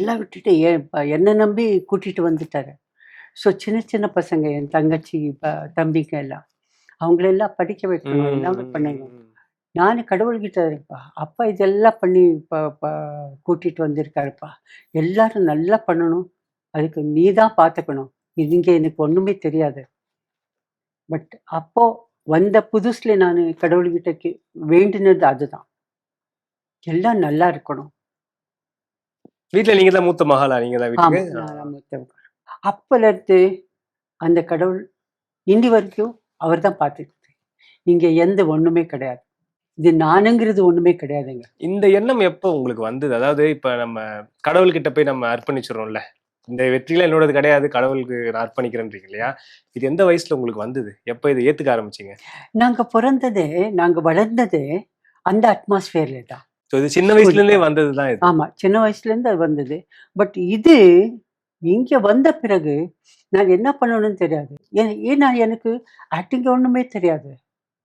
எல்லாம் விட்டுட்டு என்னை நம்பி கூட்டிட்டு வந்துட்டாரு. ஸோ சின்ன சின்ன பசங்க என் தங்கச்சி தம்பிங்க எல்லாம். அவங்களெல்லாம் படிக்க வைக்கணும் எல்லாமே பண்ணணும். நான் கடவுள்கிட்ட இருப்பா அப்பா இதெல்லாம் பண்ணி கூட்டிட்டு வந்திருக்காருப்பா. எல்லாரும் நல்லா பண்ணணும். அதுக்கு நீ தான் பார்த்துக்கணும் இதுங்க எனக்கு ஒண்ணுமே தெரியாது. பட் அப்போ வந்த புதுசுல நான் கடவுள்கிட்ட வேண்டினது அதுதான். எல்லாம் நல்லா இருக்கணும். வீட்டுல நீங்க தான் மூத்த மகளா? நீங்க தான் வீட்டுக்கு. அப்பல இருந்து அந்த கடவுள் இன்னி வரைக்கும் அவர் தான் பார்த்துக்கிட்டு இங்க எந்த ஒண்ணுமே கிடையாது. இது நானுங்கிறது ஒண்ணுமே கிடையாதுங்க. இந்த எண்ணம் எப்போ உங்களுக்கு வந்தது? அதாவது இப்ப நம்ம கடவுள்கிட்ட போய் நம்ம அர்ப்பணிச்சிடறோம்ல இந்த வெற்றிலாம் என்னோடது கிடையாது கடவுளுக்கு நான் அர்ப்பணிக்கிறேன்றீங்க இல்லையா? இது எந்த வயசுல உங்களுக்கு வந்தது? எப்போ இதை ஏத்துக்க ஆரம்பிச்சீங்க? நாங்க பிறந்ததே நாங்க வளர்ந்ததே அந்த அட்மாஸ்பியர்ல தான். ஸோ இது சின்ன வயசுல இருந்தே வந்தது தான் இது. ஆமா சின்ன வயசுல இருந்து அது வந்தது. பட் இது இங்க வந்த பிறகு நான் என்ன பண்ணணும்னு தெரியாது. ஏன் ஏன்னா எனக்கு ஆக்டிங் ஒண்ணுமே தெரியாது.